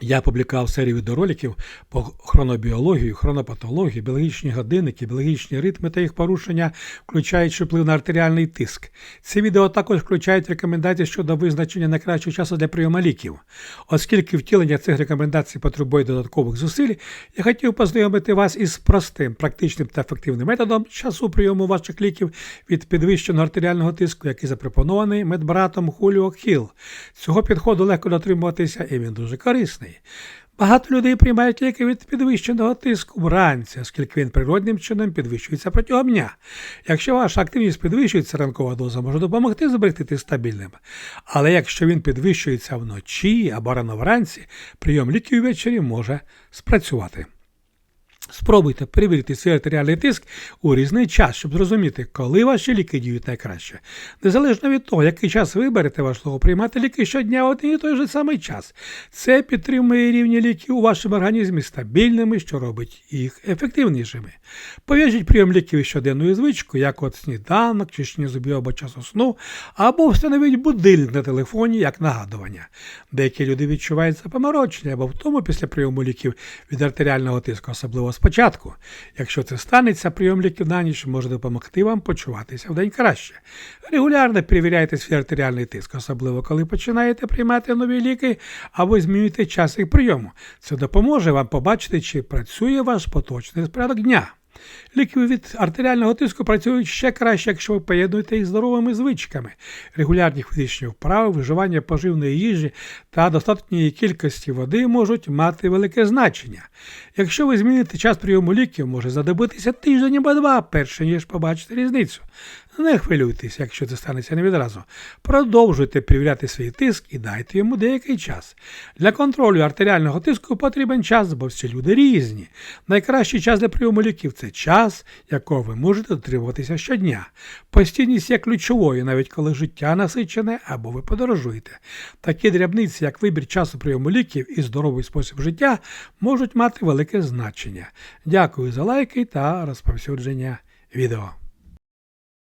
Я публікував серію відеороликів по хронобіології, хронопатології, біологічні годинники, біологічні ритми та їх порушення, включаючи вплив на артеріальний тиск. Ці відео також включають рекомендації щодо визначення найкращого часу для прийому ліків. Оскільки втілення цих рекомендацій потребує додаткових зусиль, я хотів познайомити вас із простим, практичним та ефективним методом часу прийому ваших ліків від підвищеного артеріального тиску, який запропонований медбратом Хуліо Хіл. Цього підходу легко дотримуватися і він дуже корисний. Багато людей приймають ліки від підвищеного тиску вранці, оскільки він природним чином підвищується протягом дня. Якщо ваша активність підвищується, ранкова доза може допомогти зберегти стабільним. Але якщо він підвищується вночі або рано вранці, прийом ліків ввечері може спрацювати. Спробуйте перевірити свій артеріальний тиск у різний час, щоб зрозуміти, коли ваші ліки діють найкраще. Незалежно від того, який час виберете, важливо приймати ліки щодня в один і той же самий час. Це підтримує рівні ліків у вашому організмі стабільними, що робить їх ефективнішими. Пов'яжіть прийом ліків із щоденною звичкою, як от сніданок, чищення зубів або часу сну, або встановіть будильник на телефоні як нагадування. Деякі люди відчувають запоморочення або втому після прийому ліків від артеріального тиску, особливо спочатку. Якщо це станеться, прийом ліків на ніч може допомогти вам почуватися вдень краще. Регулярно перевіряйте свій артеріальний тиск, особливо коли починаєте приймати нові ліки або змінюєте час їх прийому. Це допоможе вам побачити, чи працює ваш поточний порядок дня. Ліки від артеріального тиску працюють ще краще, якщо ви поєднуєте їх здоровими звичками, регулярні фізичні вправи, виживання поживної їжі та достатньої кількості води можуть мати велике значення. Якщо ви зміните час прийому ліків, може задобитися тиждень або два, перше ніж побачите різницю. Не хвилюйтесь, якщо це станеться не відразу. Продовжуйте перевіряти свій тиск і дайте йому деякий час. Для контролю артеріального тиску потрібен час, бо всі люди різні. Найкращий час для прийому ліків це час, якого ви можете дотримуватися щодня. Постійність є ключовою, навіть коли життя насичене або ви подорожуєте. Такі дрібниці, як вибір часу прийому ліків і здоровий спосіб життя, можуть мати велике значення. Дякую за лайки та розповсюдження відео.